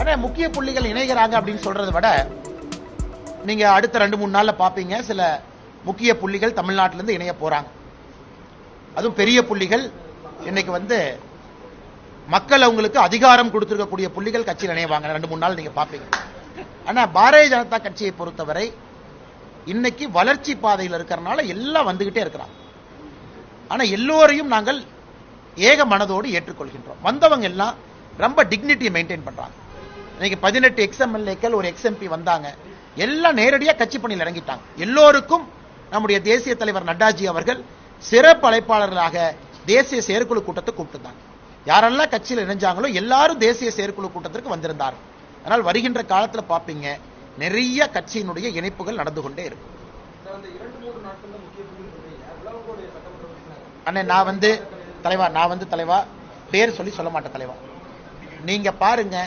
ஆனா முக்கிய புள்ளிகள் இணைகிறாங்க அப்படின்னு சொல்றதை விட நீங்க அடுத்த ரெண்டு மூணு நாள்ல பாப்பீங்க சில முக்கிய புள்ளிகள் தமிழ்நாட்டில இருந்து இணைய போறாங்க. அதுவும் பெரிய புள்ளிகள் இன்னைக்கு வந்து மக்கள் அவங்களுக்கு அதிகாரம் கொடுத்திருக்கக்கூடிய புள்ளிகள் கட்சியில் இணைவாங்க. ரெண்டு மூணு நாள் நீங்க பாப்பீங்க. ஆனா பாரதிய ஜனதா கட்சியை பொறுத்தவரை இன்னைக்கு வளர்ச்சி பாதையில் இருக்கிறனால எல்லாம் வந்துகிட்டே இருக்கிறாங்க. ஆனா எல்லோரையும் நாங்கள் ஏக மனதோடு ஏற்றுக்கொள்கின்றோம். வந்தவங்க எல்லாம் ரொம்ப டிக்னிட்டியை மெயின்டைன் பண்றாங்க. இன்னைக்கு பதினெட்டு எக்ஸ்எம்எல்ஏக்கள் ஒரு எக்ஸ்எம்பி வந்தாங்க. எல்லாம் நேரடியாக கட்சி பணியில் இறங்கிட்டாங்க. எல்லோருக்கும் நம்முடைய தேசிய தலைவர் நட்டாஜி அவர்கள் சிறப்பு அழைப்பாளர்களாக தேசிய செயற்குழு கூட்டத்தை கூப்பிட்டுருந்தாங்க. யாரெல்லாம் கட்சியில் இணைஞ்சாங்களோ எல்லாரும் தேசிய செயற்குழு கூட்டத்திற்கு வந்திருந்தார். அதனால் வருகின்ற காலத்துல பார்ப்பீங்க நிறைய கட்சியினுடைய இணைப்புகள் நடந்து கொண்டே இருக்கும் அண்ணே நான் வந்து தலைவா நான் வந்து தலைவா பேர் சொல்லி சொல்ல மாட்டேன் தலைவா. நீங்க பாருங்க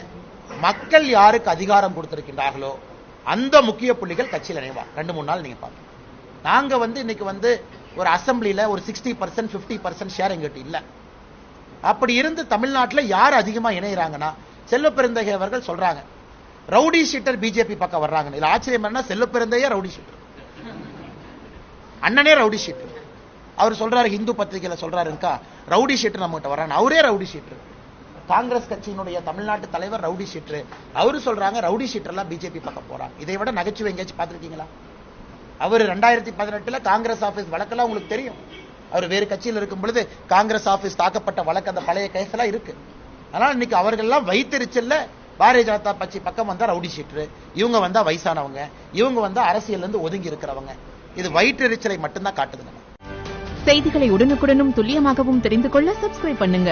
மக்கள் யாருக்கு அதிகாரம் கொடுத்திருக்கின்றார்களோ அந்த முக்கிய புள்ளிகள் கட்சியில் இணைவார் ரெண்டு மூணு நாள் நீங்க பாருங்க. நாங்க வந்து இன்னைக்கு வந்து ஒரு அசம்பிளியில ஒரு sixty percent fifty percent share எங்கிட்ட இல்ல. அப்படி இருந்து தமிழ்நாட்டில் யார் அதிகமாக இணைகிறாங்கன்னா செல்வப்பெருந்தகை அவர்கள் சொல்றாங்க. ரவுடி ஷீட்டர் பிஜேபி பக்கம் வர்றாங்க. இதுல ஆச்சரியம் என்ன செல்வப்பெருந்தையே ரவுடி ஷீட்டர். அண்ணனே ரவுடி ஷீட்டர். அவர் சொல்றாரு ஹிந்து பத்திரிகையில சொல்றாருக்கா ரவுடி ஷீட்டர் நம்மகிட்ட வர்றாங்க. அவரே ரவுடி ஷீட்டர். காங்கிரஸ் கட்சியினுடைய தமிழ்நாட்டு தலைவர் ரவுடி ஷீட்ரு. அவரு சொல்றாங்க ரவுடி ஷீட்டர்லாம் பிஜேபி பக்கம் போறாங்க. இதை விட நகைச்சுவை எங்கேயாச்சும் பார்த்துருக்கீங்களா? அவர் ரெண்டாயிரத்தி பதினெட்டுல காங்கிரஸ் ஆபீஸ் வழக்கெல்லாம் உங்களுக்கு தெரியும். அவர் வேறு கட்சியில் இருக்கும் பொழுது காங்கிரஸ் ஆபீஸ் தாக்கப்பட்ட வழக்கு அந்த பழைய கேஸ் எல்லாம் இருக்கு. அதனால இன்னைக்கு அவர்கள்லாம் வைத்தறிச்சல்ல பாரதிய ஜனதா கட்சி பக்கம் வந்தா ரவுடி ஷீட்ரு இவங்க வந்தா வயசானவங்க இவங்க வந்தா அரசியல்ல இருந்து ஒதுங்கி இருக்கிறவங்க. இது வயிற்றெரிச்சலை மட்டும்தான் காட்டுதுங்க செய்திகளை உடனுக்குடனும் துல்லியமாகவும் தெரிந்து கொள்ள சப்ஸ்கிரைப் பண்ணுங்க.